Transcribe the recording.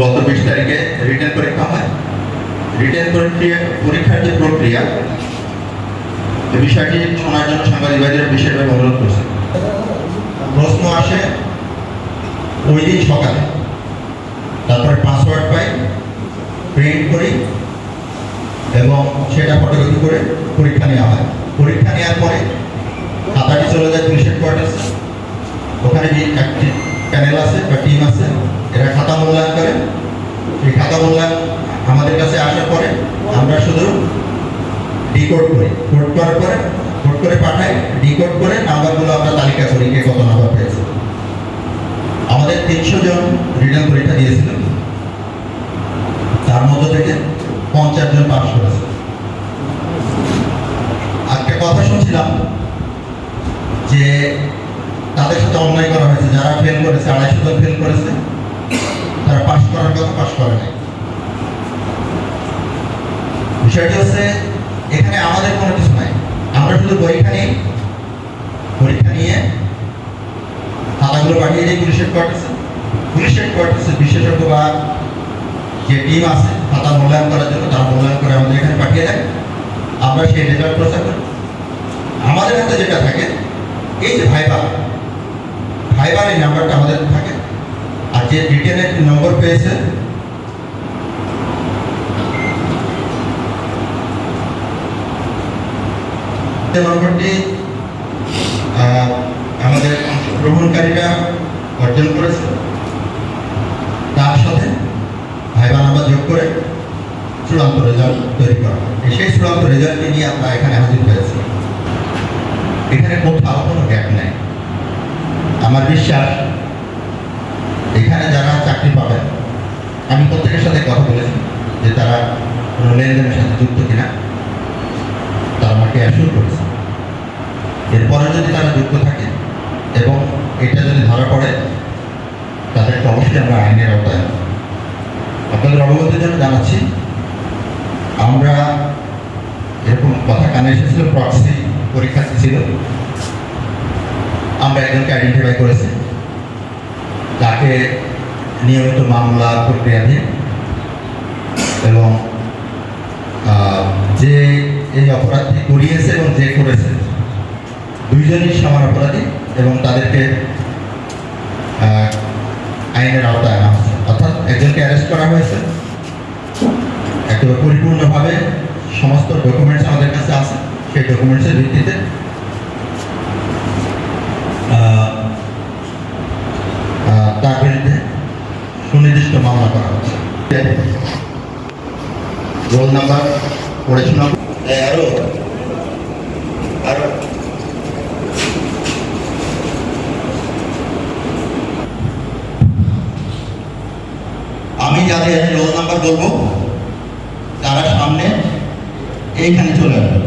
গত বিশ তারিখে রিটার্ন পরীক্ষা হয়। রিটার্ন পরীক্ষা পরীক্ষার যে প্রক্রিয়া বিষয়টি শোনার জন্য সাংবাদিক ভাইদের বিশেষভাবে অনুরোধ করছে। প্রশ্ন আসে, ওই দিন সকালে। তারপরে পাসওয়ার্ড পাই প্রিন্ট করি, এবং সেটা ফটোকপি করে পরীক্ষা নেওয়া হয়। পরীক্ষা নেওয়ার পরে খাতাটি চলে যায় পুলিশ হেডকোয়ার্টার্সে ওখানে যে একটি প্যানেল আছে বা টিম আছে, এরা খাতা মূল্যায়ন করে। সেই খাতা মূল্যায়ন আমাদের কাছে আসার পরে আমরা শুধু ডিকোড করি। কোড করার পরে কোড করে পাঠাই ডিকোড করে নাম্বারগুলো আমরা তালিকা করি কে কত নাম্বার পেয়েছে। আমাদের তিনশো জন রিটার্ন পরীক্ষা দিয়েছিল। তার মধ্য থেকে পঞ্চাশ জন পাস করেছে। একটা কথা শুনছিলাম যে তাদের সাথে অন্যায় করা হয়েছে, যারা করেছে, আড়াইশো জন ফেল করেছে। তারা পাস করার কথা পাস করে নাই। বিষয়টি হচ্ছে, এখানে আমাদের কোনো কিছু নাই। আমরা শুধু পরীক্ষা নিই। পরীক্ষা নিয়ে খাতাগুলো পাঠিয়ে দিই পুলিশ হেডকোয়ার্টার্সে পুলিশ হেডকোয়ার্টার্সে বিশেষজ্ঞ বা যে টিম আছে খাতা মূল্যায়ন করার জন্য তারা মূল্যায়ন করে আমাদের এখানে পাঠিয়ে দেয়। আমরা সেই রেজাল্ট প্রচার করি আমাদের হাতে যেটা থাকে এই যে ভাইবার ভাইবার এই নাম্বারটা আমাদের থাকে। আর যে রিটেনের নম্বর পেয়েছে নম্বরটি আমাদের অংশগ্রহণকারীরা অর্জন করেছে তার সাথে ভাইবা নাম্বার যোগ করে চূড়ান্ত রেজাল্ট তৈরি করা হয়। সেই চূড়ান্ত রেজাল্টটি নিয়ে আমরা এখানে হাজির হয়েছি। এখানে কোথাও কোনো গ্যাপ নেই। আমার বিশ্বাস এখানে যারা চাকরি পাবেন, আমি প্রত্যেকের সাথে কথা বলেছি যে তারা কোনো লেনদেনের সাথে যুক্ত কিনা, তারা আমাকে অ্যাসিওর করেছে। এরপরে যদি তারা যুক্ত থাকে এবং এটা যদি ধরা পড়ে তাদেরকে অবশ্যই আমরা আইনের আওতায় আপনাদের অবগতির জন্য জানাচ্ছি, আমরা এরকম কথা কানে এসেছিল প্রক্সি পরীক্ষা ছিল। আমরা একজনকে আইডেন্টিফাই করেছি। তাকে নিয়মিত মামলা প্রক্রিয়াধীন এবং যে এই অপরাধটি করিয়েছে এবং যে করেছে, দুইজনই সমান অপরাধী এবং তাদেরকে আইনের আওতায় আনা হয়েছে। অর্থাৎ একজনকে অ্যারেস্ট করা হয়েছে। একেবারে পরিপূর্ণভাবে সমস্ত ডকুমেন্টস আমাদের কাছে আছে। সেই ডকুমেন্টসের ভিত্তিতে সুনির্দিষ্ট করা হচ্ছে রোল নাম্বার পড়ে শোনাব আরও। আরও। আমি যাদের রোল নাম্বার বলব তারা সামনে এইখানে চলে আসবে।